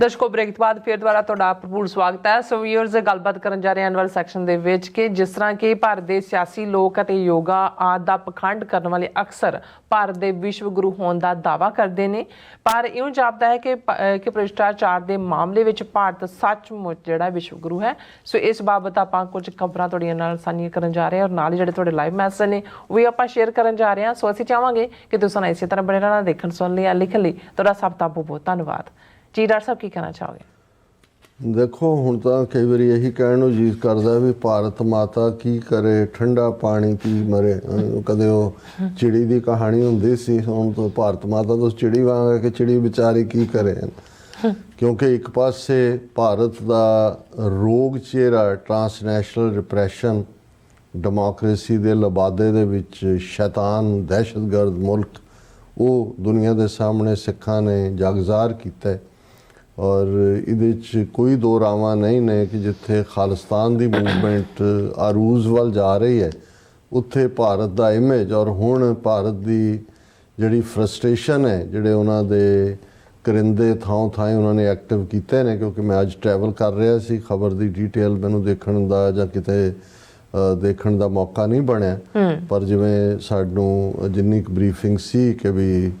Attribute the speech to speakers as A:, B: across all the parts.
A: ਦਰਸ਼ਕੋ, break ਤੋਂ ਬਾਅਦ ਫਿਰ ਦੁਬਾਰਾ ਤੁਹਾਡਾ ਭਰਪੂਰ ਸਵਾਗਤ ਹੈ। ਸੋ ਵੀਅਰਸ ਗੱਲਬਾਤ ਕਰਨ ਜਾ ਰਹੇ ਹਾਂ ਅਨਵਰ ਸੈਕਸ਼ਨ ਦੇ ਵਿੱਚ ਕਿ ਜਿਸ ਤਰ੍ਹਾਂ ਕਿ ਭਾਰਤ ਦੇ ਸਿਆਸੀ ਲੋਕ ਅਤੇ ਯੋਗਾ ਆਦਿ ਦਾ ਪਖੰਡ ਕਰਨ ਵਾਲੇ ਅਕਸਰ ਭਾਰਤ ਦੇ ਵਿਸ਼ਵ ਗੁਰੂ ਹੋਣ ਦਾ ਦਾਅਵਾ ਕਰਦੇ ਨੇ। ਪਰ ਇਉਂ ਜਾਪਦਾ ਹੈ ਕਿ ਕਿ ਭ੍ਰਿਸ਼ਟਾਚਾਰ ਦੇ ਮਾਮਲੇ ਵਿੱਚ ਭਾਰਤ ਸੱਚਮੁੱਚ ਜਿਹੜਾ ਵਿਸ਼ਵ ਗੁਰੂ ਹੈ। ਸੋ ਇਸ ਬਾਬਤ ਆਪਾਂ ਕੁਝ ਖਬਰਾਂ ਤੁਹਾਡੀਆਂ ਨਾਲ ਸਾਂਝੀਆਂ ਕਰਨ ਜਾ ਰਹੇ ਹਾਂ ਔਰ ਨਾਲ ਹੀ ਜਿਹੜੇ ਤੁਹਾਡੇ ਲਾਈਵ ਮੈਸੇਜ ਨੇ, ਉਹ ਵੀ ਆਪਾਂ ਸ਼ੇਅਰ ਕਰਨ ਜਾ ਰਹੇ ਹਾਂ। ਸੋ ਅਸੀਂ ਚਾਹਾਂਗੇ ਕਿ ਤੁਸੀਂ ਸਾਨੂੰ ਇਸੇ ਤਰ੍ਹਾਂ ਬਣੇ ਰਹਿਣਾ, ਦੇਖਣ, ਸੁਣਨ ਲਈ ਜਾਂ ਲਿਖਣ ਲਈ। ਤੁਹਾਡਾ ਸਭ ਦਾ ਬਹੁਤ ਬਹੁਤ ਧੰਨਵਾਦ। ਜੀ ਡਾਕਟਰ ਸਾਹਿਬ, ਕੀ ਕਹਿਣਾ ਚਾਹੋਗੇ?
B: ਦੇਖੋ, ਹੁਣ ਤਾਂ ਕਈ ਵਾਰੀ ਇਹੀ ਕਹਿਣ ਨੂੰ ਜੀ ਕਰਦਾ ਵੀ ਭਾਰਤ ਮਾਤਾ ਕੀ ਕਰੇ, ਠੰਡਾ ਪਾਣੀ ਪੀ ਮਰੇ। ਕਦੇ ਉਹ ਚਿੜੀ ਦੀ ਕਹਾਣੀ ਹੁੰਦੀ ਸੀ, ਹੁਣ ਤਾਂ ਭਾਰਤ ਮਾਤਾ ਤੋਂ ਚਿੜੀ ਵਾਂਗ ਕਿ ਚਿੜੀ ਵਿਚਾਰੀ ਕੀ ਕਰੇ। ਕਿਉਂਕਿ ਇੱਕ ਪਾਸੇ ਭਾਰਤ ਦਾ ਰੋਗ ਚਿਹਰਾ, ਟਰਾਂਸਨੈਸ਼ਨਲ ਰਿਪਰੈਸ਼ਨ ਡੈਮੋਕ੍ਰੇਸੀ ਦੇ ਲਬਾਦੇ ਦੇ ਵਿੱਚ ਸ਼ੈਤਾਨ, ਦਹਿਸ਼ਤਗਰਦ ਮੁਲਕ, ਉਹ ਦੁਨੀਆ ਦੇ ਸਾਹਮਣੇ ਸਿੱਖਾਂ ਨੇ ਜਗਜ਼ਾਰ ਕੀਤਾ ਹੈ। ਔਰ ਇਹਦੇ ਚ ਕੋਈ ਦੋ ਰਾਵਾਂ ਨਹੀਂ ਨੇ ਕਿ ਜਿੱਥੇ ਖਾਲਿਸਤਾਨ ਦੀ ਮੂਵਮੈਂਟ ਅਰੂਜ਼ ਵੱਲ ਜਾ ਰਹੀ ਹੈ ਉੱਥੇ ਭਾਰਤ ਦਾ ਇਮੇਜ ਔਰ ਹੁਣ ਭਾਰਤ ਦੀ ਜਿਹੜੀ ਫਰਸਟ੍ਰੇਸ਼ਨ ਹੈ ਜਿਹੜੇ ਉਹਨਾਂ ਦੇ ਕਰਿੰਦੇ ਥਾਂ ਥਾਂ ਉਹਨਾਂ ਨੇ ਐਕਟਿਵ ਕੀਤੇ ਨੇ ਕਿਉਂਕਿ ਮੈਂ ਅੱਜ ਟਰੈਵਲ ਕਰ ਰਿਹਾ ਸੀ ਖਬਰ ਦੀ ਡਿਟੇਲ ਮੈਨੂੰ ਦੇਖਣ ਦਾ ਜਾਂ ਕਿਤੇ ਦੇਖਣ ਦਾ ਮੌਕਾ ਨਹੀਂ ਬਣਿਆ। ਪਰ ਜਿਵੇਂ ਸਾਨੂੰ ਜਿੰਨੀ ਕੁ ਬਰੀਫਿੰਗ ਸੀ ਕਿ ਵੀ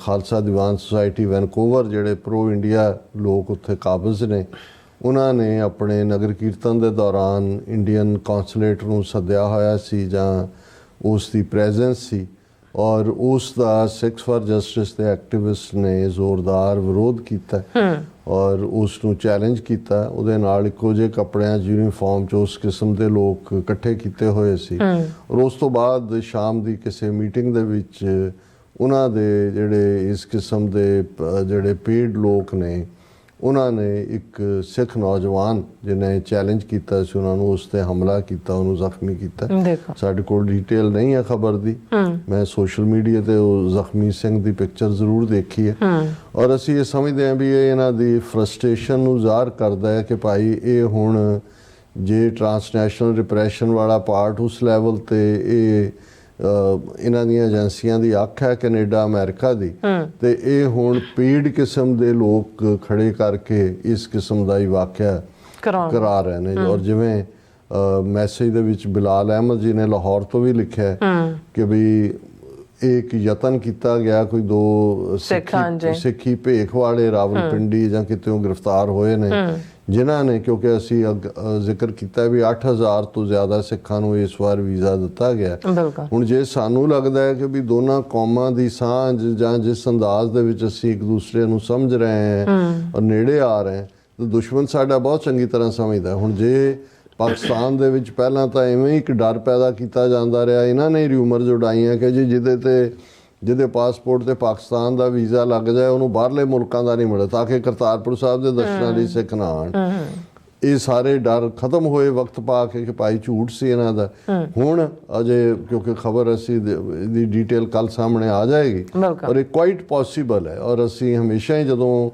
B: ਖਾਲਸਾ ਦੀਵਾਨ ਸੁਸਾਇਟੀ ਵੈਨਕੂਵਰ ਜਿਹੜੇ ਪ੍ਰੋ ਇੰਡੀਆ ਲੋਕ ਉੱਥੇ ਕਾਬਜ਼ ਨੇ ਉਹਨਾਂ ਨੇ ਆਪਣੇ ਨਗਰ ਕੀਰਤਨ ਦੇ ਦੌਰਾਨ ਇੰਡੀਅਨ ਕੌਂਸੂਲੇਟ ਨੂੰ ਸੱਦਿਆ ਹੋਇਆ ਸੀ ਜਾਂ ਉਸ ਦੀ ਪ੍ਰੈਜ਼ੈਂਸ ਸੀ ਔਰ ਉਸ ਦਾ ਸਿਕਸ ਫਾਰ ਜਸਟਿਸ ਦੇ ਐਕਟਿਵਿਸਟ ਨੇ ਜ਼ੋਰਦਾਰ ਵਿਰੋਧ ਕੀਤਾ ਔਰ ਉਸ ਨੂੰ ਚੈਲੰਜ ਕੀਤਾ। ਉਹਦੇ ਨਾਲ ਇੱਕੋ ਜਿਹੇ ਕੱਪੜਿਆਂ ਯੂਨੀਫਾਰਮ 'ਚ ਉਸ ਕਿਸਮ ਦੇ ਲੋਕ ਇਕੱਠੇ ਕੀਤੇ ਹੋਏ ਸੀ। ਔਰ ਉਸ ਤੋਂ ਬਾਅਦ ਸ਼ਾਮ ਦੀ ਕਿਸੇ ਮੀਟਿੰਗ ਦੇ ਵਿੱਚ ਉਹਨਾਂ ਦੇ ਜਿਹੜੇ ਇਸ ਕਿਸਮ ਦੇ ਜਿਹੜੇ ਪੇਡ ਲੋਕ ਨੇ ਉਹਨਾਂ ਨੇ ਇੱਕ ਸਿੱਖ ਨੌਜਵਾਨ ਜਿਹਨੇ ਚੈਲੰਜ ਕੀਤਾ ਸੀ ਉਹਨਾਂ ਨੂੰ ਉਸ ਤੇ ਹਮਲਾ ਕੀਤਾ ਉਹਨੂੰ ਜ਼ਖਮੀ ਕੀਤਾ। ਸਾਡੇ ਕੋਲ ਡਿਟੇਲ ਨਹੀਂ ਹੈ ਖਬਰ ਦੀ। ਮੈਂ ਸੋਸ਼ਲ ਮੀਡੀਆ ਤੇ ਉਹ ਜ਼ਖਮੀ ਸਿੰਘ ਦੀ ਪਿਕਚਰ ਜ਼ਰੂਰ ਦੇਖੀ ਹੈ। ਔਰ ਅਸੀਂ ਇਹ ਸਮਝਦੇ ਹਾਂ ਵੀ ਇਹ ਇਹਨਾਂ ਦੀ ਫਰਸਟ੍ਰੇਸ਼ਨ ਨੂੰ ਜ਼ਾਹਰ ਕਰਦਾ ਹੈ ਕਿ ਭਾਈ ਇਹ ਹੁਣ ਜੇ ਟਰਾਂਸਨੈਸ਼ਨਲ ਰਿਪਰੈਸ਼ਨ ਵਾਲਾ ਪਾਰਟ ਉਸ ਲੈਵਲ ਤੇ ਇਹ ਇਹਨਾਂ ਦੀਆਂ ਏਜੰਸੀਆਂ ਦੀ ਅੱਖ ਹੈ ਕੈਨੇਡਾ ਅਮਰੀਕਾ ਦੀ। ਤੇ ਇਹ ਹੁਣ ਪੀੜ ਕਿਸਮ ਦੇ ਲੋਕ ਖੜੇ ਕਰਕੇ ਇਸ ਕਿਸਮ ਦਾ ਹੀ ਵਾਕਿਆ ਕਰਾ ਰਹੇ ਨੇ। ਔਰ ਜਿਵੇਂ ਮੈਸੇਜ ਦੇ ਵਿੱਚ ਬਿਲਾਲ ਅਹਿਮਦ ਜੀ ਨੇ ਲਾਹੌਰ ਤੋਂ ਵੀ ਲਿਖਿਆ ਕਿ ਵੀ ਇੱਕ ਯਤਨ ਕੀਤਾ ਗਿਆ ਕੋਈ ਦੋ
A: ਸਿੱਖ।
B: ਸਿੱਖੀ ਭੇਖ ਵਾਲੇ ਰਾਵਲਪਿੰਡੀ ਜਾਂ ਕਿਤੇੋਂ ਗ੍ਰਿਫਤਾਰ ਹੋਏ ਨੇ। ਜਿਨ੍ਹਾਂ ਨੇ ਕਿਉਂਕਿ ਅਸੀਂ ਜ਼ਿਕਰ ਕੀਤਾ ਵੀ 8000 ਤੋਂ ਜ਼ਿਆਦਾ ਸਿੱਖਾਂ ਨੂੰ ਇਸ ਵਾਰ ਵੀਜ਼ਾ ਦਿੱਤਾ ਗਿਆ। ਹੁਣ ਜੇ ਸਾਨੂੰ ਲੱਗਦਾ ਹੈ ਕਿ ਵੀ ਦੋਨਾਂ ਕੌਮਾਂ ਦੀ ਸਾਂਝ ਜਾਂ ਜਿਸ ਅੰਦਾਜ਼ ਦੇ ਵਿੱਚ ਅਸੀਂ ਇੱਕ ਦੂਸਰੇ ਨੂੰ ਸਮਝ ਰਹੇ ਹਾਂ ਔਰ ਨੇੜੇ ਆ ਰਹੇ ਹਾਂ ਤਾਂ ਦੁਸ਼ਮਣ ਸਾਡਾ ਬਹੁਤ ਚੰਗੀ ਤਰ੍ਹਾਂ ਸਮਝਦਾ। ਹੁਣ ਜੇ ਪਾਕਿਸਤਾਨ ਦੇ ਵਿੱਚ ਪਹਿਲਾਂ ਤਾਂ ਐਵੇਂ ਹੀ ਇੱਕ ਡਰ ਪੈਦਾ ਕੀਤਾ ਜਾਂਦਾ ਰਿਹਾ ਇਹਨਾਂ ਨੇ ਰਿਊਮਰਸ ਉਡਾਈਆਂ ਕਿ ਜੀ ਜਿਹਦੇ ਤੇ ਜਿਹਦੇ ਪਾਸਪੋਰਟ ਤੇ ਪਾਕਿਸਤਾਨ ਦਾ ਵੀਜ਼ਾ ਲੱਗ ਜਾਏ ਉਹਨੂੰ ਬਾਹਰਲੇ ਮੁਲਕਾਂ ਦਾ ਨਹੀਂ ਮਿਲੇ ਤਾਂ ਕਿ ਕਰਤਾਰਪੁਰ ਸਾਹਿਬ ਦੇ ਦਰਸ਼ਨਾਂ ਲਈ ਸਿੱਖ ਨਾ ਆਉਣ ਇਹ ਸਾਰੇ ਡਰ ਖਤਮ ਹੋਏ ਵਕਤ ਪਾ ਕੇ ਕਿ ਭਾਈ ਝੂਠ ਸੀ ਇਹਨਾਂ ਦਾ। ਹੁਣ ਅਜੇ ਕਿਉਂਕਿ ਖਬਰ ਅਸੀਂ ਦੇ- ਡਿਟੇਲ ਕੱਲ ਸਾਹਮਣੇ ਆ ਜਾਏਗੀ। ਔਰ ਇਹ ਕੁਆਇਟ ਪੋਸੀਬਲ ਹੈ ਔਰ ਅਸੀਂ ਹਮੇਸ਼ਾ ਹੀ ਜਦੋਂ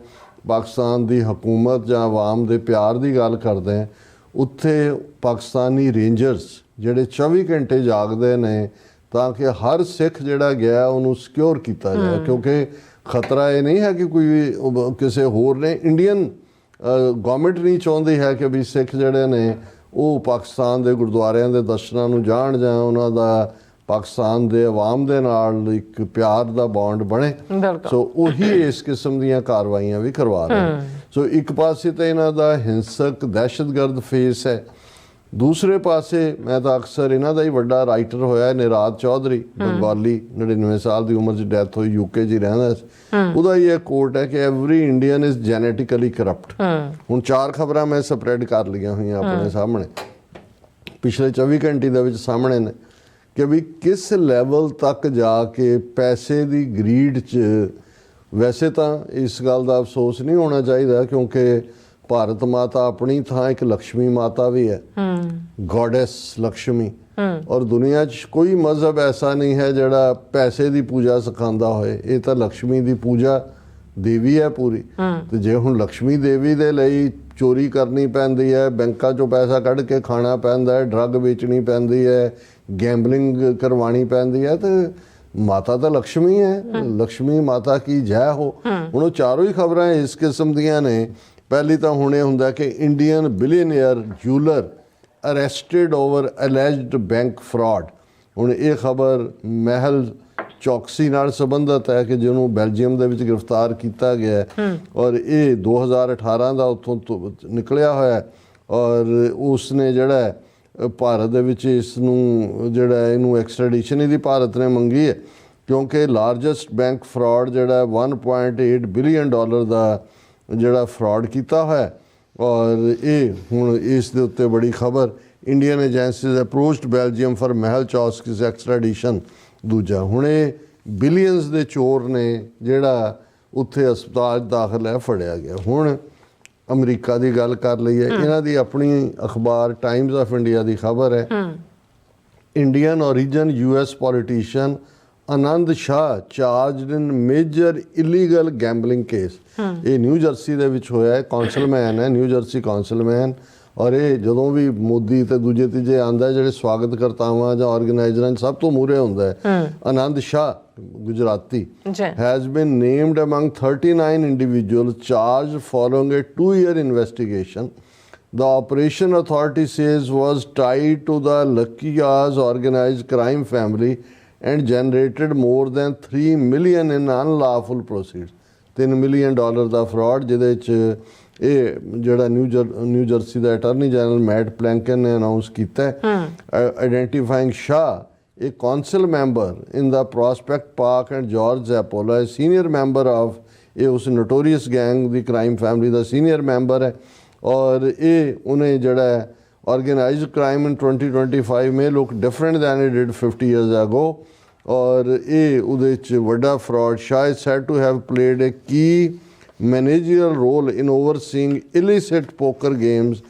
B: ਪਾਕਿਸਤਾਨ ਦੀ ਹਕੂਮਤ ਜਾਂ ਆਵਾਮ ਦੇ ਪਿਆਰ ਦੀ ਗੱਲ ਕਰਦੇ ਹਾਂ ਉੱਥੇ ਪਾਕਿਸਤਾਨੀ ਰੇਂਜਰਸ ਜਿਹੜੇ 24 ਘੰਟੇ ਜਾਗਦੇ ਨੇ ਤਾਂ ਕਿ ਹਰ ਸਿੱਖ ਜਿਹੜਾ ਗਿਆ ਉਹਨੂੰ ਸਿਕਿਉਰ ਕੀਤਾ ਜਾਏ। ਕਿਉਂਕਿ ਖਤਰਾ ਇਹ ਨਹੀਂ ਹੈ ਕਿ ਕੋਈ ਕਿਸੇ ਹੋਰ ਨੇ ਇੰਡੀਅਨ ਗਵਰਨਮੈਂਟ ਨਹੀਂ ਚਾਹੁੰਦੀ ਹੈ ਕਿ ਵੀ ਸਿੱਖ ਜਿਹੜੇ ਨੇ ਉਹ ਪਾਕਿਸਤਾਨ ਦੇ ਗੁਰਦੁਆਰਿਆਂ ਦੇ ਦਰਸ਼ਨਾਂ ਨੂੰ ਜਾਣ ਜਾਂ ਉਹਨਾਂ ਦਾ ਪਾਕਿਸਤਾਨ ਦੇ ਆਵਾਮ ਦੇ ਨਾਲ ਇੱਕ ਪਿਆਰ ਦਾ ਬੌਂਡ ਬਣੇ। ਸੋ ਉਹੀ ਇਸ ਕਿਸਮ ਦੀਆਂ ਕਾਰਵਾਈਆਂ ਵੀ ਕਰਵਾ ਰਹੇ। ਸੋ ਇੱਕ ਪਾਸੇ ਤਾਂ ਇਹਨਾਂ ਦਾ ਹਿੰਸਕ ਦਹਿਸ਼ਤਗਰਦ ਫੇਸ ਹੈ। ਦੂਸਰੇ ਪਾਸੇ ਮੈਂ ਤਾਂ ਅਕਸਰ ਇਹਨਾਂ ਦਾ ਹੀ ਵੱਡਾ ਰਾਈਟਰ ਹੋਇਆ ਨਿਰਾਦ ਚੌਧਰੀ ਬੰਗਾਲੀ 99 ਸਾਲ ਦੀ ਉਮਰ 'ਚ ਡੈਥ ਹੋਈ ਯੂਕੇ 'ਚ ਹੀ ਰਹਿੰਦਾ ਸੀ। ਉਹਦਾ ਇਹ ਕੋਟ ਹੈ ਕਿ every Indian is genetically corrupt ਹੁਣ ਚਾਰ ਖਬਰਾਂ ਮੈਂ ਸਪਰੈਡ ਕਰ ਲਈਆਂ ਹੋਈਆਂ ਆਪਣੇ ਸਾਹਮਣੇ। ਪਿਛਲੇ 24 ਘੰਟੇ ਦੇ ਵਿੱਚ ਸਾਹਮਣੇ ਨੇ ਕਿ ਵੀ ਕਿਸ ਲੈਵਲ ਤੱਕ ਜਾ ਕੇ ਪੈਸੇ ਦੀ ਗਰੀਡ 'ਚ ਵੈਸੇ ਤਾਂ ਇਸ ਗੱਲ ਦਾ ਅਫਸੋਸ ਨਹੀਂ ਹੋਣਾ ਚਾਹੀਦਾ ਕਿਉਂਕਿ ਭਾਰਤ ਮਾਤਾ ਆਪਣੀ ਥਾਂ ਇੱਕ ਲక్ష్ਮੀ ਮਾਤਾ ਵੀ ਹੈ। ਹਮ ਗੋਡੈਸ ਲక్ష్ਮੀ ਔਰ ਦੁਨੀਆ 'ਚ ਕੋਈ ਮਜ਼ਹਬ ਐਸਾ ਨਹੀਂ ਹੈ ਜਿਹੜਾ ਪੈਸੇ ਦੀ ਪੂਜਾ ਸਿਖਾਉਂਦਾ ਹੋਏ। ਇਹ ਤਾਂ ਲక్ష్ਮੀ ਦੀ ਪੂਜਾ ਦੇਵੀ ਹੈ ਪੂਰੀ। ਤੇ ਜੇ ਹੁਣ ਲక్ష్ਮੀ ਦੇਵੀ ਦੇ ਲਈ ਚੋਰੀ ਕਰਨੀ ਪੈਂਦੀ ਹੈ ਬੈਂਕਾਂ 'ਚੋਂ ਪੈਸਾ ਕੱਢ ਕੇ ਖਾਣਾ ਪੈਂਦਾ ਹੈ ਡਰੱਗ ਵੇਚਣੀ ਪੈਂਦੀ ਹੈ ਗੈਂਬਲਿੰਗ ਕਰਵਾਣੀ ਪੈਂਦੀ ਹੈ ਤੇ ਮਾਤਾ ਤਾਂ ਲక్ష్ਮੀ ਹੈ। ਲక్ష్ਮੀ ਮਾਤਾ ਕੀ ਜੈ ਹੋ। ਹੁਣ ਉਹ ਚਾਰੋਂ ਹੀ ਖਬਰਾਂ ਇਸ ਕਿਸਮ ਦੀਆਂ ਨੇ। ਪਹਿਲੀ ਤਾਂ ਹੁਣ ਹੁੰਦਾ ਕਿ Indian billionaire jeweller arrested over alleged bank fraud ਹੁਣ ਇਹ ਖਬਰ ਮਹਿਲ ਚੌਕਸੀ ਨਾਲ ਸੰਬੰਧਿਤ ਹੈ ਕਿ ਜਿਹਨੂੰ ਬੈਲਜੀਅਮ ਦੇ ਵਿੱਚ ਗ੍ਰਿਫਤਾਰ ਕੀਤਾ ਗਿਆ ਹੈ। ਔਰ ਇਹ 2018 ਦਾ ਉੱਥੋਂ ਨਿਕਲਿਆ ਹੋਇਆ ਹੈ ਔਰ ਉਸਨੇ ਜਿਹੜਾ ਭਾਰਤ ਦੇ ਵਿੱਚ ਇਸ ਨੂੰ ਜਿਹੜਾ ਇਹਨੂੰ ਐਕਸਟ੍ਰੈਡੀਸ਼ਨ ਇਹਦੀ ਭਾਰਤ ਨੇ ਮੰਗੀ ਹੈ। ਕਿਉਂਕਿ ਲਾਰਜੈਸਟ ਬੈਂਕ ਫਰਾਡ ਜਿਹੜਾ ਹੈ 1.8 ਬਿਲੀਅਨ ਡਾਲਰ ਦਾ ਜਿਹੜਾ ਫਰਾਡ ਕੀਤਾ ਹੋਇਆ ਹੈ। ਔਰ ਇਹ ਹੁਣ ਇਸ ਦੇ ਉੱਤੇ ਬੜੀ ਖਬਰ Indian agencies approached Belgium for Mehul Choksi's extradition ਦੂਜਾ ਹੁਣ ਇਹ ਬਿਲੀਅਨਸ ਦੇ ਚੋਰ ਨੇ ਜਿਹੜਾ ਉੱਥੇ ਹਸਪਤਾਲ ਦਾਖਲ ਹੈ ਫੜਿਆ ਗਿਆ। ਹੁਣ ਅਮਰੀਕਾ ਦੀ ਗੱਲ ਕਰ ਲਈਏ ਇਹਨਾਂ ਦੀ ਆਪਣੀ ਅਖਬਾਰ ਟਾਈਮਜ਼ ਆਫ ਇੰਡੀਆ ਦੀ ਖਬਰ ਹੈ। Indian origin US politician Anand Shah charged in major illegal gambling case ਇਹ ਨਿਊ ਜਰਸੀ ਦੇ ਵਿੱਚ ਹੋਇਆ ਹੈ ਕਾਉਂਸਲਮੈਨ ਹੈ ਨਿਊ ਜਰਸੀ ਕਾਉਂਸਲਮੈਨ ਔਰ ਇਹ ਜਦੋਂ ਵੀ ਮੋਦੀ ਤੇ ਦੂਜੇ ਤੀਜੇ ਆਂਦਾ ਜਿਹੜੇ ਸਵਾਗਤ ਕਰਤਾਵਾਂ ਜਾਂ ਆਰਗੇਨਾਈਜ਼ਰਾਂ ਸਭ ਤੋਂ ਮੂਹਰੇ ਹੁੰਦਾ ਹੈ ਆਨੰਦ ਸ਼ਾਹ ਗੁਜਰਾਤੀ
A: ਜੀ
B: has been named among 39 individuals charged following a two year investigation. The operation authority says was tied to the Lakiyas organized crime family and generated more than 3 million in unlawful proceeds. 3 million dollar the fraud ਜਿਹਦੇ ਚ ਇਹ ਜਿਹੜਾ New New Jersey ਦਾ attorney general Matt Platkin ਨੇ announce ਕੀਤਾ ਹੈ ਆਈਡੈਂਟੀਫਾਈਂਗ ਸ਼ਾਹ a council member in the Prospect Park and George Zappola, a senior member of ਇਹ ਉਸ ਨੋਟੋਰੀਅਸ ਗੈਂਗ ਦੀ ਕ੍ਰਾਈਮ ਫੈਮਿਲੀ ਦਾ ਸੀਨੀਅਰ ਮੈਂਬਰ ਹੈ ਔਰ ਇਹ ਉਹਨੇ ਜਿਹੜਾ organized crime in 2025 may look different than it did 50 years ago ਔਰ ਇਹ ਉਹਦੇ ਚ ਵੱਡਾ ਫਰਾਡ ਸ਼ਾਇਦ said to have played a key managerial role in overseeing illicit poker games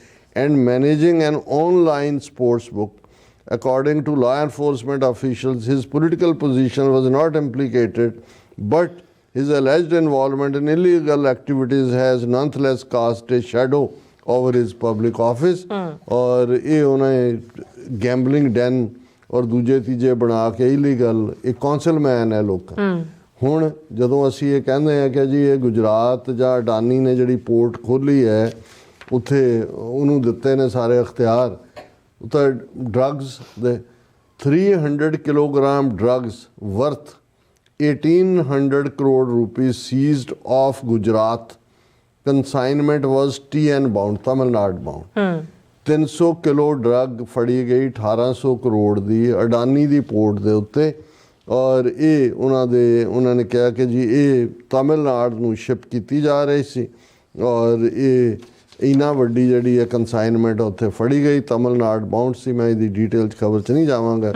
B: and managing an online sports book According to law enforcement officials, his political position was not implicated, but his alleged involvement in illegal activities has nonetheless cast a shadow over his public office. ਔਰ ਇਹ ਉਹਨੇ gambling Dan ਔਰ ਦੂਜੇ ਤੀਜੇ ਬਣਾ ਕੇ illegal ਇੱਕ ਕੌਂਸਲਮੈਨ ਹੈ ਲੋਕਾਂ। ਹੁਣ ਜਦੋਂ ਅਸੀਂ ਇਹ ਕਹਿੰਦੇ ਆ ਕਿ ਜੀ ਇਹ ਗੁਜਰਾਤ ਜਾਂ ਅਡਾਨੀ ਨੇ ਜਿਹੜੀ ਪੋਰਟ ਖੋਲੀ ਹੈ ਉੱਥੇ ਉਹਨੂੰ ਦਿੱਤੇ ਨੇ ਸਾਰੇ ਅਖਤਿਆਰ। ਉੱਥੇ ਡਰੱਗਸ ਦੇ 300 ਕਿਲੋਗ੍ਰਾਮ ਡਰੱਗਸ ਵਰਥ 1800 ਕਰੋੜ ਰੁਪਏ seized off Gujarat consignment was TN bound Tamil Nadu bound 300 kilo drug ਫੜੀ ਗਈ 1800 ਕਰੋੜ ਦੀ ਅਡਾਨੀ ਦੀ ਪੋਰਟ ਦੇ ਉੱਤੇ। ਔਰ ਇਹ ਉਹਨਾਂ ਦੇ ਉਹਨਾਂ ਨੇ ਕਿਹਾ ਕਿ ਜੀ ਇਹ ਤਮਿਲਨਾਡ ਨੂੰ ਸ਼ਿਪ ਕੀਤੀ ਜਾ ਰਹੀ ਸੀ। ਔਰ ਇਹ ਇਨਾ ਵੱਡੀ ਜਿਹੜੀ ਹੈ ਕੰਸਾਈਨਮੈਂਟ ਉੱਥੇ ਫੜੀ ਗਈ। ਤਮਿਲਨਾਡ ਬਾਉਂਡ ਸੀ ਮੈਂ ਇਹਦੀ ਡਿਟੇਲ ਚ ਖਬਰ ਚ ਨਹੀਂ ਜਾਵਾਂਗਾ।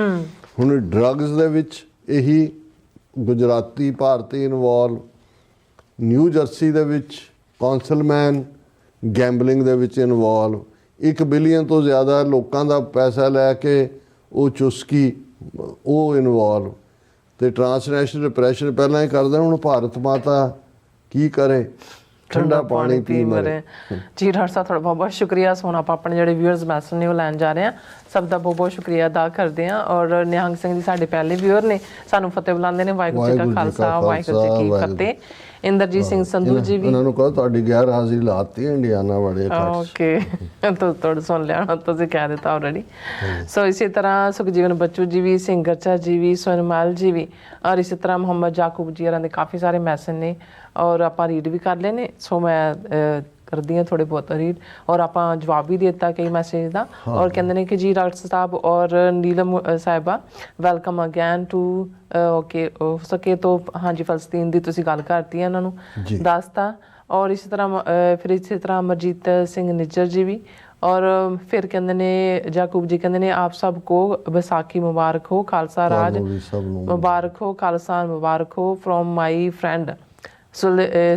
B: ਹੁਣ ਡਰੱਗਸ ਦੇ ਵਿੱਚ ਇਹੀ ਗੁਜਰਾਤੀ ਭਾਰਤੀ ਇਨਵੋਲਵ ਨਿਊ ਜਰਸੀ ਦੇ ਵਿੱਚ ਕੌਂਸਲਮੈਨ ਗੈਂਬਲਿੰਗ ਦੇ ਵਿੱਚ ਇਨਵੋਲਵ 1 ਬਿਲੀਅਨ ਤੋਂ ਜ਼ਿਆਦਾ ਲੋਕਾਂ ਦਾ ਪੈਸਾ ਲੈ ਕੇ ਉਹ ਚੁਸਕੀ ਉਹ ਇਨਵੋਲਵ ਤੇ ਟ੍ਰਾਂਸਨੈਸ਼ਨਲ ਰਿਪਰੈਸ਼ਨ ਪਹਿਲਾਂ ਹੀ ਕਰਦਾ ਹੁਣ ਭਾਰਤ ਮਾਤਾ ਕੀ ਕਰੇ? ਠੰਡਾ ਪਾਣੀ ਪੀ ਮਰੇ
A: ਜੀ ਡਾਕਟਰ ਸਾਹਿਬ ਤੁਹਾਡਾ ਬਹੁਤ ਬਹੁਤ ਸ਼ੁਕਰੀਆ ਸੋ ਹੁਣ ਆਪਾਂ ਆਪਣੇ ਜਿਹੜੇ ਵਿਊਅਰਸ ਮੈਸੇਜ ਨੇ ਉਹ ਲੈਣ ਜਾ ਰਹੇ ਹਾਂ। ਸਭ ਦਾ ਬਹੁਤ ਬਹੁਤ ਸ਼ੁਕਰੀਆ ਅਦਾ ਕਰਦੇ ਹਾਂ। ਔਰ ਨਿਹੰਗ ਸਿੰਘ ਜੀ ਸਾਡੇ ਪਹਿਲੇ ਵਿਊਅਰ ਨੇ। ਸਾਨੂੰ ਫਤਿਹ ਬੁਲਾਉਂਦੇ ਨੇ। ਵਾਹਿਗੁਰੂ ਜੀ ਕਾ ਖਾਲਸਾ ਵਾਹਿਗੁਰੂ ਜੀ ਕੀ। ਫਤਿਹ। ਇੰਦਰਜੀਤ ਸਿੰਘ ਸੰਧੂ ਜੀ ਵੀ।
B: ਉਹਨਾਂ ਨੂੰ ਕਹੋ ਤੁਹਾਡੀ ਗੈਰ ਹਾਜ਼ਰੀ ਲਾਤੀ ਇੰਡੀਆਨਾ ਬੜੇ ਖਰਚ
A: ਓਕੇ। ਤਾਂ ਤੁਹਾਡਾ ਸੁਣ ਲਿਆ ਤੁਸੀਂ ਕਹਿ ਦਿੱਤਾ ਆਲਰੇਡੀ ਸੋ ਇਸੇ ਤਰ੍ਹਾਂ ਸੁਖਜੀਵਨ ਬੱਚੂ ਜੀ ਵੀ ਸਿੰਘ ਗਰਚਾ ਜੀ ਵੀ ਸੋਨਮਾਲ ਜੀ ਵੀ ਔਰ ਇਸੇ ਤਰ੍ਹਾਂ ਮੁਹੰਮਦ ਜਾਕੂਬ ਜੀ ਹਰਾਂ ਦੇ ਕਾਫੀ ਸਾਰੇ ਮੈਸੇਜ ਨੇ ਔਰ ਆਪਾਂ ਰੀਡ ਵੀ ਕਰ ਲਏ ਨੇ ਸੋ ਮੈਂ ਕਰਦੀ ਹਾਂ ਥੋੜੇ ਬਹੁਤ ਰੀਡ ਔਰ ਆਪਾਂ ਜਵਾਬ ਵੀ ਦਿੱਤਾ ਕਈ ਮੈਸੇਜ ਦਾ ਔਰ ਕਹਿੰਦੇ ਨੇ ਕਿ ਜੀ ਡਾਕਟਰ ਸਾਹਿਬ ਔਰ ਨੀਲਮ ਸਾਹਿਬਾ ਵੈਲਕਮ ਅਗੇਨ ਟੂ ਓਕੇ ਹੋ ਸਕੇ ਤਾਂ ਹਾਂਜੀ ਫਲਸਤੀਨ ਦੀ ਤੁਸੀਂ ਗੱਲ ਕਰਤੀ ਹੈ ਇਹਨਾਂ ਨੂੰ। ਦੱਸਤਾ। ਔਰ ਇਸੇ ਤਰ੍ਹਾਂ ਫਿਰ ਇਸੇ ਤਰ੍ਹਾਂ ਅਮਰਜੀਤ ਸਿੰਘ ਨਿੱਜਰ ਜੀ ਵੀ। ਔਰ ਫਿਰ ਕਹਿੰਦੇ ਨੇ ਜਾਕੂਬ ਜੀ ਕਹਿੰਦੇ ਨੇ ਆਪ ਸਭ ਕੋ ਵਿਸਾਖੀ ਮੁਬਾਰਕ ਹੋ ਖਾਲਸਾ ਰਾਜ ਮੁਬਾਰਕ ਹੋ ਖਾਲਸਾ ਮੁਬਾਰਕ ਹੋ ਫਰੋਮ ਮਾਈ ਫਰੈਂਡ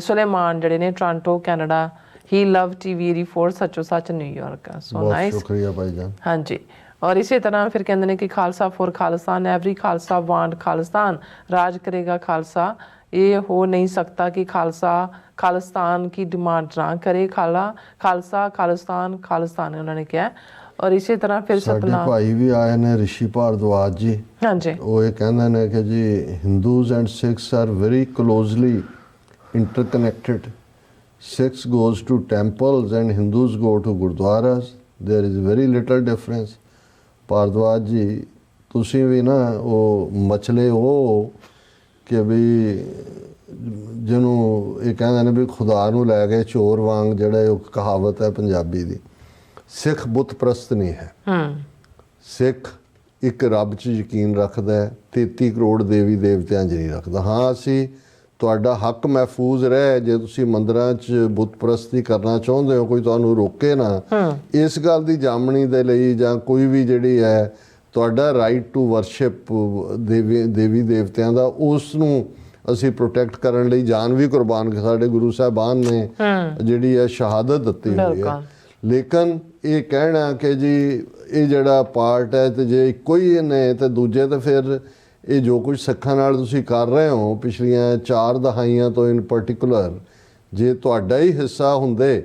A: ਸੁਲੇਮਾਨ ਜਿਹੜੇ ਨੇ ਟੋਰਾਂਟੋ ਕੈਨੇਡਾ। ਹੀ ਲਵ ਟੀਵੀ ਰਿਫੋਰ ਸੱਚੋ ਸੱਚ ਨਿਊਯਾਰਕ ਸੋ
B: ਬਹੁਤ
A: ਨਾਈਸ
B: ਸ਼ੁਕਰੀਆ ਭਾਈ ਜਾਨ।
A: ਹਾਂਜੀ। ਔਰ ਇਸੇ ਤਰ੍ਹਾਂ ਫਿਰ ਕਹਿੰਦੇ ਨੇ ਕਿ Khalsa for Khalistan every Khalsa want Khalistan ਰਾਜ ਕਰੇਗਾ ਖਾਲਸਾ। ਇਹ ਹੋ ਨਹੀਂ ਸਕਤਾ ਕਿ ਖਾਲਸਾ ਖਾਲਿਸਤਾਨ ਕੀ ਡਿਮਾਂਡ ਨਾ ਕਰੇ ਖਾਲਾ। ਖਾਲਸਾ ਖਾਲਿਸਤਾਨ ਖਾਲਿਸਤਾਨ ਉਹਨਾਂ ਨੇ ਕਿਹਾ। ਔਰ ਇਸੇ ਤਰ੍ਹਾਂ ਫਿਰ
B: ਸਾਡੇ
A: ਸਤਨਾਮ
B: ਭਾਈ ਵੀ ਆਏ ਨੇ ਰਿਸ਼ੀ ਭਾਰਦਵਾਜ ਜੀ।
A: ਹਾਂਜੀ।
B: ਉਹ ਇਹ ਕਹਿੰਦੇ ਨੇ ਕਿ ਜੀ Hindus and Sikhs are very closely interconnected Sikhs goes to temples and Hindus go to gurdwaras. There is very little difference. Bhardwaj ji ਤੁਸੀਂ ਵੀ ਨਾ ਉਹ ਮਚਲੇ ਹੋ ਕਿ ਵੀ ਜਿਹਨੂੰ ਇਹ ਕਹਿੰਦੇ ਨੇ ਵੀ ਖੁਦਾ ਨੂੰ ਲੈ ਕੇ ਚੋਰ ਵਾਂਗ ਜਿਹੜਾ ਉਹ ਕਹਾਵਤ ਹੈ ਪੰਜਾਬੀ ਦੀ ਸਿੱਖ ਬੁੱਤ ਪ੍ਰਸਤ ਨਹੀਂ ਹੈ ਸਿੱਖ ਇੱਕ ਰੱਬ 'ਚ ਯਕੀਨ ਰੱਖਦਾ ਹੈ 33 ਕਰੋੜ ਦੇਵੀ ਦੇਵਤਿਆਂ 'ਚ ਨਹੀਂ ਰੱਖਦਾ ਹਾਂ ਅਸੀਂ ਤੁਹਾਡਾ ਹੱਕ ਮਹਿਫੂਜ਼ ਰਹੇ ਜੇ ਤੁਸੀਂ ਮੰਦਰਾਂ 'ਚ ਬੁੱਤ ਪ੍ਰਸਤੀ ਕਰਨਾ ਚਾਹੁੰਦੇ ਹੋ ਕੋਈ ਤੁਹਾਨੂੰ ਰੋਕੇ ਨਾ। ਇਸ ਗੱਲ ਦੀ ਜਾਮਣੀ ਦੇ ਲਈ ਜਾਂ ਕੋਈ ਵੀ ਜਿਹੜੀ ਹੈ ਤੁਹਾਡਾ ਰਾਈਟ ਟੂ ਵਰਸ਼ਿਪ ਦੇਵੀ ਦੇਵੀ ਦੇਵਤਿਆਂ ਦਾ ਉਸ ਨੂੰ ਅਸੀਂ ਪ੍ਰੋਟੈਕਟ ਕਰਨ ਲਈ ਜਾਨ ਵੀ ਕੁਰਬਾਨ ਕਰ ਸਾਡੇ ਗੁਰੂ ਸਾਹਿਬਾਨ ਨੇ ਜਿਹੜੀ ਹੈ ਸ਼ਹਾਦਤ ਦਿੱਤੀ ਹੋਈ ਹੈ। ਲੇਕਿਨ ਇਹ ਕਹਿਣਾ ਕਿ ਜੀ ਇਹ ਜਿਹੜਾ ਪਾਰਟ ਹੈ ਤੇ ਜੇ ਹੀ ਨੇ ਤੇ ਦੂਜੇ ਤੇ ਫਿਰ ਇਹ ਜੋ ਕੁਝ ਸਿੱਖਾਂ ਨਾਲ ਤੁਸੀਂ ਕਰ ਰਹੇ ਹੋ ਪਿਛਲੀਆਂ 4 ਦਹਾਈਆਂ ਤੋਂ ਇਨ ਪਾਰਟਿਕੂਲਰ ਜੇ ਤੁਹਾਡਾ ਹੀ ਹਿੱਸਾ ਹੁੰਦੇ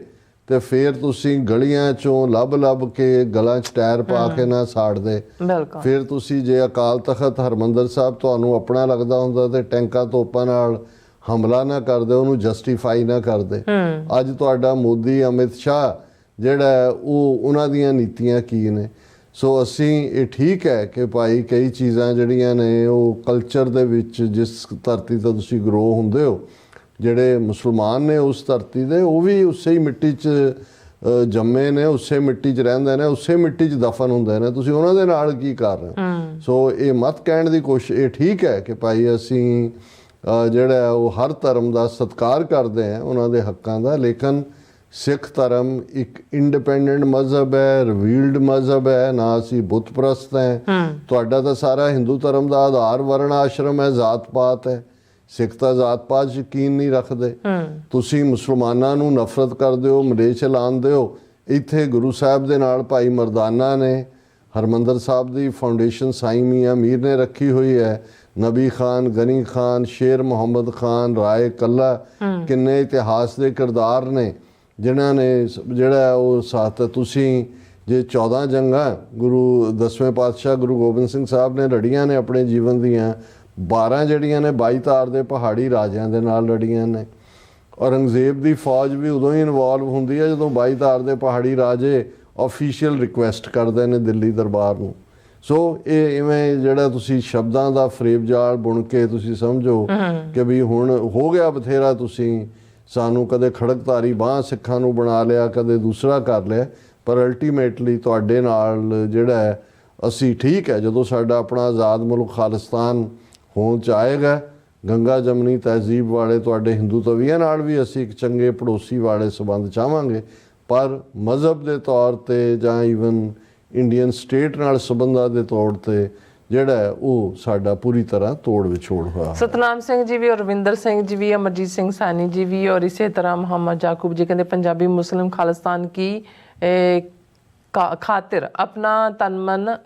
B: ਤੇ ਫਿਰ ਤੁਸੀਂ ਗਲੀਆਂ ਚੋਂ ਲੱਭ ਲੱਭ ਕੇ ਗਲਾਂ 'ਚ ਟਾਇਰ ਪਾ ਕੇ ਨਾ ਸਾੜਦੇ। ਫਿਰ ਤੁਸੀਂ ਜੇ ਅਕਾਲ ਤਖਤ ਹਰਮੰਦਰ ਸਾਹਿਬ ਤੁਹਾਨੂੰ ਆਪਣਾ ਲੱਗਦਾ ਹੁੰਦਾ ਤੇ ਟੈਂਕਾਂ ਤੋਪਾਂ ਨਾਲ ਹਮਲਾ ਨਾ ਕਰਦੇ ਉਹਨੂੰ ਜਸਟੀਫਾਈ ਨਾ ਕਰਦੇ। ਅੱਜ ਤੁਹਾਡਾ ਮੋਦੀ ਅਮਿਤ ਸ਼ਾਹ ਜਿਹੜਾ ਉਹ ਉਹਨਾਂ ਦੀਆਂ ਨੀਤੀਆਂ ਕੀ ਨੇ? ਸੋ ਅਸੀਂ ਇਹ ਠੀਕ ਹੈ ਕਿ ਭਾਈ ਕਈ ਚੀਜ਼ਾਂ ਜਿਹੜੀਆਂ ਨੇ ਉਹ ਕਲਚਰ ਦੇ ਵਿੱਚ ਜਿਸ ਧਰਤੀ ਤੋਂ ਤੁਸੀਂ ਗਰੋ ਹੁੰਦੇ ਹੋ ਜਿਹੜੇ ਮੁਸਲਮਾਨ ਨੇ ਉਸ ਧਰਤੀ ਦੇ ਉਹ ਵੀ ਉਸੇ ਹੀ ਮਿੱਟੀ 'ਚ ਜੰਮੇ ਨੇ ਉਸੇ ਮਿੱਟੀ 'ਚ ਰਹਿੰਦੇ ਨੇ ਉਸੇ ਮਿੱਟੀ 'ਚ ਦਫਨ ਹੁੰਦੇ ਨੇ। ਤੁਸੀਂ ਉਹਨਾਂ ਦੇ ਨਾਲ ਕੀ ਕਰ ਰਹੇ ਹੋ? ਸੋ ਇਹ ਮਤ ਕਹਿਣ ਦੀ ਕੋਸ਼ਿਸ਼ ਇਹ ਠੀਕ ਹੈ ਕਿ ਭਾਈ ਅਸੀਂ ਜਿਹੜਾ ਉਹ ਹਰ ਧਰਮ ਦਾ ਸਤਿਕਾਰ ਕਰਦੇ ਆ ਉਹਨਾਂ ਦੇ ਹੱਕਾਂ ਦਾ। ਲੇਕਿਨ ਸਿੱਖ ਧਰਮ ਇੱਕ ਇੰਡੀਪੈਂਡੈਂਟ ਮਜ਼ਹਬ ਹੈ ਰਿਵੀਲਡ ਮਜ਼ਹਬ ਹੈ ਨਾ ਅਸੀਂ ਬੁੱਤ ਪ੍ਰਸਤ ਹੈ। ਤੁਹਾਡਾ ਤਾਂ ਸਾਰਾ ਹਿੰਦੂ ਧਰਮ ਦਾ ਆਧਾਰ ਵਰਣ ਆਸ਼ਰਮ ਹੈ ਜ਼ਾਤ ਪਾਤ ਹੈ। ਸਿੱਖ ਤਾਂ ਜ਼ਾਤ ਪਾਤ ਯਕੀਨ ਨਹੀਂ ਰੱਖਦੇ। ਤੁਸੀਂ ਮੁਸਲਮਾਨਾਂ ਨੂੰ ਨਫ਼ਰਤ ਕਰਦੇ ਹੋ ਮਲੇਛ ਲਾਉਂਦੇ ਹੋ। ਇੱਥੇ ਗੁਰੂ ਸਾਹਿਬ ਦੇ ਨਾਲ ਭਾਈ ਮਰਦਾਨਾ ਨੇ ਹਰਮੰਦਰ ਸਾਹਿਬ ਦੀ ਫਾਊਂਡੇਸ਼ਨ ਸਾਈਂ ਮੀਆਂ ਮੀਰ ਨੇ ਰੱਖੀ ਹੋਈ ਹੈ। ਨਬੀ ਖਾਨ ਗਨੀ ਖਾਨ ਸ਼ੇਰ ਮੁਹੰਮਦ ਖਾਨ ਰਾਏ ਕੱਲਾ ਕਿੰਨੇ ਇਤਿਹਾਸ ਦੇ ਕਿਰਦਾਰ ਨੇ। ਜਿਨ੍ਹਾਂ ਨੇ ਜਿਹੜਾ ਉਹ ਸਾਥ ਤੁਸੀਂ ਜੇ 14 ਜੰਗਾਂ ਗੁਰੂ ਦਸਵੇਂ ਪਾਤਸ਼ਾਹ ਗੁਰੂ ਗੋਬਿੰਦ ਸਿੰਘ ਸਾਹਿਬ ਨੇ ਲੜੀਆਂ ਨੇ ਆਪਣੇ ਜੀਵਨ ਦੀਆਂ 12 ਜਿਹੜੀਆਂ ਨੇ 22 ਤਾਰ ਦੇ ਪਹਾੜੀ ਰਾਜਿਆਂ ਦੇ ਨਾਲ ਲੜੀਆਂ ਨੇ। ਔਰੰਗਜ਼ੇਬ ਦੀ ਫੌਜ ਵੀ ਉਦੋਂ ਹੀ ਇਨਵੋਲਵ ਹੁੰਦੀ ਹੈ ਜਦੋਂ 22 ਤਾਰ ਦੇ ਪਹਾੜੀ ਰਾਜੇ ਆਫੀਸ਼ੀਅਲ ਰਿਕੁਐਸਟ ਕਰਦੇ ਨੇ ਦਿੱਲੀ ਦਰਬਾਰ ਨੂੰ। ਸੋ ਇਹ ਇਵੇਂ ਜਿਹੜਾ ਤੁਸੀਂ ਸ਼ਬਦਾਂ ਦਾ ਫਰੇਬ ਜਾਲ ਬੁਣ ਕੇ ਤੁਸੀਂ ਸਮਝੋ ਕਿ ਵੀ ਹੁਣ ਹੋ ਗਿਆ ਬਥੇਰਾ ਤੁਸੀਂ ਸਾਨੂੰ ਕਦੇ ਖੜਕਧਾਰੀ ਬਾਹ ਸਿੱਖਾਂ ਨੂੰ ਬਣਾ ਲਿਆ, ਕਦੇ ਦੂਸਰਾ ਕਰ ਲਿਆ। ਪਰ ਅਲਟੀਮੇਟਲੀ ਤੁਹਾਡੇ ਨਾਲ ਜਿਹੜਾ ਹੈ, ਅਸੀਂ ਠੀਕ ਹੈ। ਜਦੋਂ ਸਾਡਾ ਆਪਣਾ ਆਜ਼ਾਦ ਮੁਲਕ ਖਾਲਿਸਤਾਨ ਹੋਂਦ ਚ ਆਏਗਾ, ਗੰਗਾ ਜਮਨੀ ਤਹਿਜ਼ੀਬ ਵਾਲੇ ਤੁਹਾਡੇ ਹਿੰਦੂ ਤਵੀਆਂ ਨਾਲ ਵੀ ਅਸੀਂ ਇੱਕ ਚੰਗੇ ਪੜੋਸੀ ਵਾਲੇ ਸਬੰਧ ਚਾਹਾਂਗੇ। ਪਰ ਮਜ਼ਹਬ ਦੇ ਤੌਰ ਤੇ ਜਾਂ ਇਵਨ ਇੰਡੀਅਨ ਸਟੇਟ ਨਾਲ ਸਬੰਧਾਂ ਦੇ ਤੌਰ ਤੇ ਜਿਹੜਾ ਉਹ ਸਾਡਾ ਪੂਰੀ ਤਰ੍ਹਾਂ ਤੋੜ ਵਿਛੋੜ ਹੋਇਆ।
A: ਸਤਨਾਮ ਸਿੰਘ ਜੀ ਵੀ, ਔਰ ਸਿੰਘ ਜੀ ਵੀ, ਅਮਰਜੀਤ ਸਿੰਘ ਸਾਨੀ ਜੀ ਵੀ, ਔਰ ਇਸੇ ਤਰ੍ਹਾਂ ਮੁਹੰਮਦ ਯਾਕੂਬ ਜੀ ਕਹਿੰਦੇ ਪੰਜਾਬੀ ਮੁਸਲਿਮ ਖਾਲਿਸਤਾਨ ਕੀ ਖਾਤਰ ਆਪਣਾ ਤਨ ਮਨ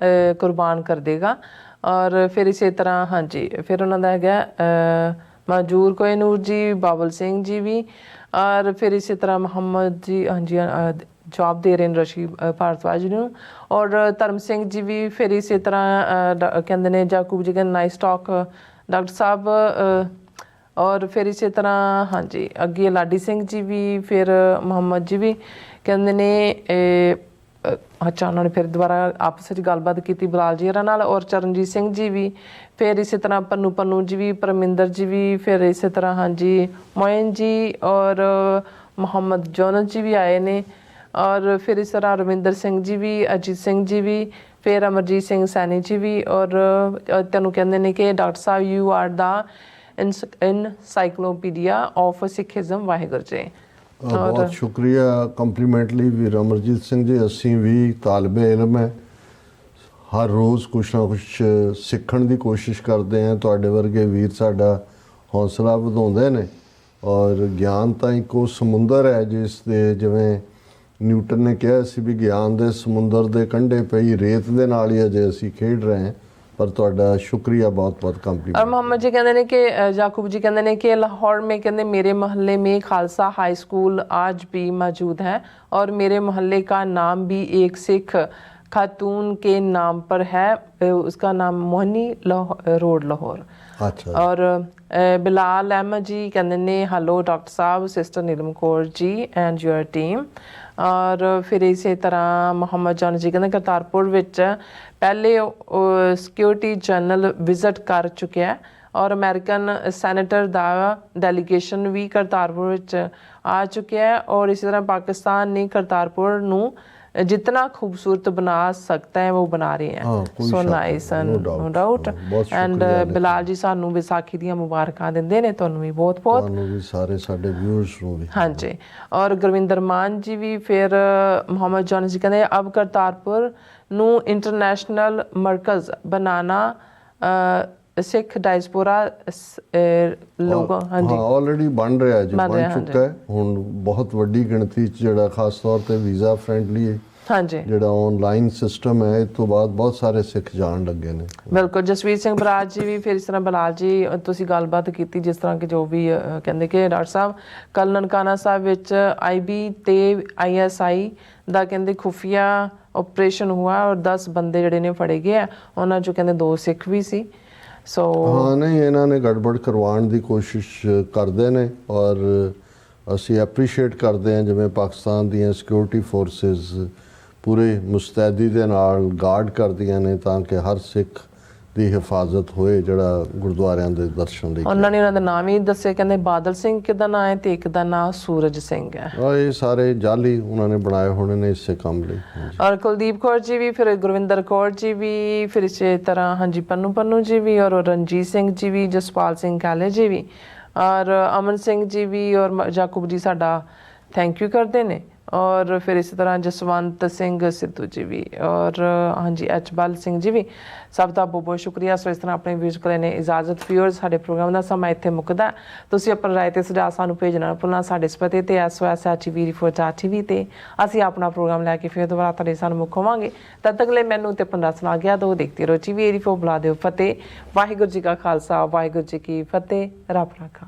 A: ਕੁਰਬਾਨ ਕਰ ਦੇਗਾ। ਔਰ ਫਿਰ ਇਸੇ ਤਰ੍ਹਾਂ, ਹਾਂਜੀ, ਫਿਰ ਉਹਨਾਂ ਦਾ ਹੈਗਾ ਮਜੂਰ ਕੋਇਨੂਰ ਜੀ ਬਾਬਲ ਸਿੰਘ ਜੀ ਵੀ ਔਰ ਫਿਰ ਇਸੇ ਤਰ੍ਹਾਂ ਮੁਹੰਮਦ ਜੀ ਹਾਂਜੀ ਅਹ, ਜਵਾਬ ਦੇ ਰਹੇ ਨੇ ਰਸ਼ੀ ਅਹ, ਭਾਰਤਵਾਜ ਨੂੰ ਔਰ ਧਰਮ ਸਿੰਘ ਜੀ ਵੀ ਫਿਰ ਇਸੇ ਤਰ੍ਹਾਂ ਡਾ- ਕਹਿੰਦੇ ਨੇ ਜਾਕੂਬ ਜੀ ਕਹਿੰਦੇ ਨਾਈਸ ਟਾਕ ਡਾਕਟਰ ਸਾਹਿਬ ਔਰ ਫਿਰ ਇਸੇ ਤਰ੍ਹਾਂ ਹਾਂਜੀ ਅੱਗੇ ਲਾਡੀ ਸਿੰਘ ਜੀ ਵੀ ਫਿਰ ਮੁਹੰਮਦ ਜੀ ਵੀ ਕਹਿੰਦੇ ਨੇ ਅੱਛਾ, ਉਹਨਾਂ ਨੇ ਫਿਰ ਦੁਬਾਰਾ ਆਪਸ ਵਿੱਚ ਗੱਲਬਾਤ ਕੀਤੀ ਬਲਾਲ ਜੀ ਹੋਰਾਂ ਨਾਲ ਔਰ ਚਰਨਜੀਤ ਸਿੰਘ ਜੀ ਵੀ। ਫਿਰ ਇਸੇ ਤਰ੍ਹਾਂ ਪੰਨੂ ਪੰਨੂ ਜੀ ਵੀ, ਪਰਮਿੰਦਰ ਜੀ ਵੀ, ਫਿਰ ਇਸੇ ਤਰ੍ਹਾਂ ਹਾਂਜੀ, ਮੋਇਨ ਜੀ ਔਰ ਮੁਹੰਮਦ ਜੋਨਤ ਜੀ ਵੀ ਆਏ ਨੇ। ਔਰ ਫਿਰ ਇਸ ਤਰ੍ਹਾਂ ਰਵਿੰਦਰ ਸਿੰਘ ਜੀ ਵੀ, ਅਜੀਤ ਸਿੰਘ ਜੀ ਵੀ, ਫਿਰ ਅਮਰਜੀਤ ਸਿੰਘ ਸੈਣੀ ਜੀ ਵੀ ਔਰ ਤੈਨੂੰ ਕਹਿੰਦੇ ਨੇ ਕਿ doctor Sahib, you are the encyclopedia of Sikhism, Waheguru
B: ji. ਬਹੁਤ ਸ਼ੁਕਰੀਆ। ਕੰਪਲੀਮੈਂਟਲੀ ਵੀਰ ਅਮਰਜੀਤ ਸਿੰਘ ਜੀ ਅਸੀਂ ਵੀ ਤਾਲਬੇ ਇਲਮ ਹੈ। ਹਰ ਰੋਜ਼ ਕੁਛ ਨਾ ਕੁਛ ਸਿੱਖਣ ਦੀ ਕੋਸ਼ਿਸ਼ ਕਰਦੇ ਹਾਂ। ਤੁਹਾਡੇ ਵਰਗੇ ਵੀਰ ਸਾਡਾ ਹੌਸਲਾ ਵਧਾਉਂਦੇ ਨੇ ਔਰ ਗਿਆਨ ਤਾਂ ਇੱਕ ਉਹ ਸਮੁੰਦਰ ਹੈ ਜਿਸ ਦੇ ਜਿਵੇਂ ਨਿਊਟਨ ਨੇ ਕਿਹਾ ਸੀ ਵੀ ਗਿਆਨ ਦੇ ਸਮੁੰਦਰ ਦੇ ਕੰਢੇ ਪਈ ਰੇਤ ਦੇ ਨਾਲ ਹੀ ਅਜੇ ਅਸੀਂ ਖੇਡ ਰਹੇ ਹਾਂ। ਪਰ ਤੁਹਾਡਾ ਸ਼ੁਕਰੀਆ ਬਹੁਤ ਬਹੁਤ
A: और
B: ਕੰਪਲੀਮੈਂਟ
A: मोहम्मद जी कहते हैं कि अ, जाकूब जी कहते हैं कि लाहौर में कहते मेरे मोहल्ले में खालसा हाई स्कूल आज भी मौजूद है और मेरे मोहल्ले का नाम भी एक सिख खातून के नाम पर है अ, उसका नाम मोहनी लाहौर- रोड लाहौर
B: ਅੱਛਾ
A: ਔਰ ਅ, ਬਿਲਾਲ ਅਹਿਮਦ ਜੀ ਕਹਿੰਦੇ ਨੇ hello doctor Sahib sister Neelam Kaur ji and your team ਔਰ ਫਿਰ ਇਸੇ ਤਰ੍ਹਾਂ ਮੁਹੰਮਦ ਜਾਨ ਜੀ ਕਹਿੰਦੇ ਕਰਤਾਰਪੁਰ ਵਿੱਚ ਪਹਿਲੇ ਸਿਕਿਉਰਿਟੀ ਜਨਰਲ ਵਿਜ਼ਿਟ ਕਰ ਚੁੱਕਿਆ ਹੈ ਔਰ ਅਮਰੀਕਨ ਸੈਨੇਟਰ ਦਾ ਡੈਲੀਗੇਸ਼ਨ ਵੀ ਕਰਤਾਰਪੁਰ ਵਿੱਚ ਆ ਚੁੱਕਿਆ ਹੈ ਔਰ ਇਸੇ ਤਰ੍ਹਾਂ ਪਾਕਿਸਤਾਨ ਨੇ ਕਰਤਾਰਪੁਰ ਨੂੰ ਜਿਤਨਾ ਖੂਬਸੂਰਤ ਬਣਾ ਸਕਤਾ ਹੈ ਉਹ ਬਣਾ ਰਹੇ
B: ਹਾਂ,
A: so
B: nice
A: and.
B: No doubt and.
A: Bilal ji ਸਾਨੂੰ ਵਿਸਾਖੀ ਦੀਆਂ ਮੁਬਾਰਕਾਂ ਦਿੰਦੇ ਨੇ ਤੁਹਾਨੂੰ ਵੀ ਬਹੁਤ ਬਹੁਤ
B: ਤੁਹਾਨੂੰ ਵੀ ਸਾਰੇ ਸਾਡੇ ਵਿਊਅਰਸ ਨੂੰ ਵੀ
A: ਹਾਂਜੀ ਔਰ ਗੁਰਵਿੰਦਰ ਮਾਨ ਜੀ ਵੀ ਫਿਰ ਮੁਹੰਮਦ ਜਾਨ ਜੀ ਕਹਿੰਦੇ ਅਬ ਕਰਤਾਰਪੁਰ ਨੂੰ ਇੰਟਰਨੈਸ਼ਨਲ ਮਰਕਜ਼ ਬਣਾਣਾ ਅ, ਸਿੱਖ ਡਾਇਸਪੋਰਾ ਲੋਗੋ ਹਾਂਜੀ।
B: ਹਾਂ ਆਲਰੇਡੀ ਬਣ ਰਿਹਾ ਜੀ
A: ਬਣ
B: ਚੁੱਕਾ ਹੈ। ਹੁਣ ਬਹੁਤ ਵੱਡੀ ਗਿਣਤੀ ਚ ਜਿਹੜਾ ਖਾਸ ਤੌਰ ਤੇ ਵੀਜ਼ਾ ਫ੍ਰੈਂਡਲੀ ਹੈ
A: ਹਾਂਜੀ।
B: ਜਿਹੜਾ ਆਨਲਾਈਨ ਸਿਸਟਮ ਹੈ ਇਸ ਤੋਂ ਬਾਅਦ ਬਹੁਤ ਸਾਰੇ ਸਿੱਖ ਜਾਣ ਲੱਗੇ ਨੇ।
A: ਬਿਲਕੁਲ ਜਸਵੀਰ ਸਿੰਘ ਬਰਾਜ ਜੀ ਵੀ ਫਿਰ ਇਸ ਤਰ੍ਹਾਂ ਬਲਾਲ ਜੀ ਤੁਸੀਂ ਗੱਲਬਾਤ ਕੀਤੀ ਜਿਸ ਤਰ੍ਹਾਂ ਕਿ ਜੋ ਵੀ ਕਹਿੰਦੇ ਕਿ ਡਾਕਟਰ ਸਾਹਿਬ ਕੱਲ ਨਨਕਾਣਾ ਸਾਹਿਬ ਵਿੱਚ ਆਈਬੀ ਤੇ ਆਈਐਸਆਈ ਦਾ ਕਹਿੰਦੇ ਖੁਫੀਆ ਆਪਰੇਸ਼ਨ ਹੁਆ ਔਰ 10 ਬੰਦੇ ਜਿਹੜੇ ਨੇ ਫੜੇ ਗਏ ਉਹਨਾਂ ਚੋਂ ਕਹਿੰਦੇ ਦੋ ਸਿੱਖ ਵੀ ਸੀ। ਸੋ
B: ਹਾਂ ਨਹੀਂ ਇਹਨਾਂ ਨੇ ਗੜਬੜ ਕਰਵਾਉਣ ਦੀ ਕੋਸ਼ਿਸ਼ ਕਰਦੇ ਨੇ ਔਰ ਅਸੀਂ ਐਪਰੀਸ਼ੀਏਟ ਕਰਦੇ ਹਾਂ ਜਿਵੇਂ ਪਾਕਿਸਤਾਨ ਦੀਆਂ ਸਿਕਿਉਰਿਟੀ ਫੋਰਸਸ ਪੂਰੇ ਮੁਸਤੈਦੀ ਦੇ ਨਾਲ ਗਾਰਡ ਕਰਦੀਆਂ ਨੇ ਤਾਂ ਕਿ ਹਰ ਸਿੱਖ ਦੀ ਹਿਫਾਜ਼ਤ ਹੋਏ ਜਿਹੜਾ ਗੁਰਦੁਆਰਿਆਂ ਦੇ ਦਰਸ਼ਨ ਲਈ
A: ਉਹਨਾਂ ਨੇ ਉਹਨਾਂ ਦਾ ਨਾਮ ਹੀ ਦੱਸਿਆ ਕਹਿੰਦੇ ਬਾਦਲ ਸਿੰਘ ਕਿਦਾ ਨਾਂ ਹੈ ਤੇ ਇੱਕ ਦਾ ਨਾਂ ਸੂਰਜ ਸਿੰਘ ਹੈ।
B: ਆ ਇਹ ਸਾਰੇ ਜਾਲੀ ਉਹਨਾਂ ਨੇ ਬਣਾਏ ਹੋਣੇ ਨੇ ਇਸੇ ਕੰਮ ਲਈ।
A: ਔਰ ਕੁਲਦੀਪ ਕੌਰ ਜੀ ਵੀ ਫਿਰ ਗੁਰਵਿੰਦਰ ਕੌਰ ਜੀ ਵੀ ਫਿਰ ਇਸੇ ਤਰ੍ਹਾਂ ਹਾਂਜੀ ਪੰਨੂ ਪੰਨੂ ਜੀ ਵੀ ਔਰ ਰਣਜੀਤ ਸਿੰਘ ਜੀ ਵੀ ਜਸਪਾਲ ਸਿੰਘ ਕਾਲੇ ਜੀ ਵੀ ਔਰ ਅਮਨ ਸਿੰਘ ਜੀ ਵੀ ਔਰ ਜਾਕੂਬ ਜੀ ਸਾਡਾ ਥੈਂਕ ਯੂ ਕਰਦੇ ਨੇ। ਔਰ ਫਿਰ ਇਸੇ ਤਰ੍ਹਾਂ ਜਸਵੰਤ ਸਿੰਘ ਸਿੱਧੂ ਜੀ ਵੀ, ਔਰ, ਹਾਂਜੀ ਅਚਬਲ ਸਿੰਘ ਜੀ ਵੀ, ਸਭ ਦਾ ਬਹੁਤ ਬਹੁਤ ਸ਼ੁਕਰੀਆ। ਸੋ ਇਸ ਤਰ੍ਹਾਂ ਆਪਣੇ ਵਿਊਜ਼ ਕੋਲੇ ਨੇ ਇਜਾਜ਼ਤ ਵਿਊਅਰਸ ਸਾਡੇ ਪ੍ਰੋਗਰਾਮ ਦਾ ਸਮਾਂ ਇੱਥੇ ਮੁੱਕਦਾ ਤੁਸੀਂ ਆਪਣਾ ਰਾਏ ਤੇ ਸੁਝਾਅ ਸਾਨੂੰ ਭੇਜਣਾ ਨਾ ਭੁੱਲਣਾ ਸਾਡੇ ਇਸ ਪਤੇ ਤੇ ਐਸਓਐਸਐਚਵੀ ਰਿਪੋਰਟ ਟੀਵੀ ਤੇ। ਅਸੀਂ ਆਪਣਾ ਪ੍ਰੋਗਰਾਮ ਲੈ ਕੇ ਫਿਰ ਦੁਬਾਰਾ ਤੁਹਾਡੇ ਸਾਹਮਣੇ ਮੁੱਖ ਹੋਵਾਂਗੇ। ਤਦ ਤੱਕ ਲਈ ਮੈਨੂੰ ਤੇ ਪੰਡਾ ਸੁਣਾ ਗਿਆ ਦੋ, ਦੇਖਦੇ ਰਹੋ ਟੀਵੀ 84 ਬੁਲਾ ਦਿਓ ਫਤਿਹ। ਵਾਹਿਗੁਰੂ ਜੀ ਕਾ ਖਾਲਸਾ, ਵਾਹਿਗੁਰੂ ਜੀ ਕੀ ਫਤਿਹ। ਰੱਬ ਰਾਖਾ।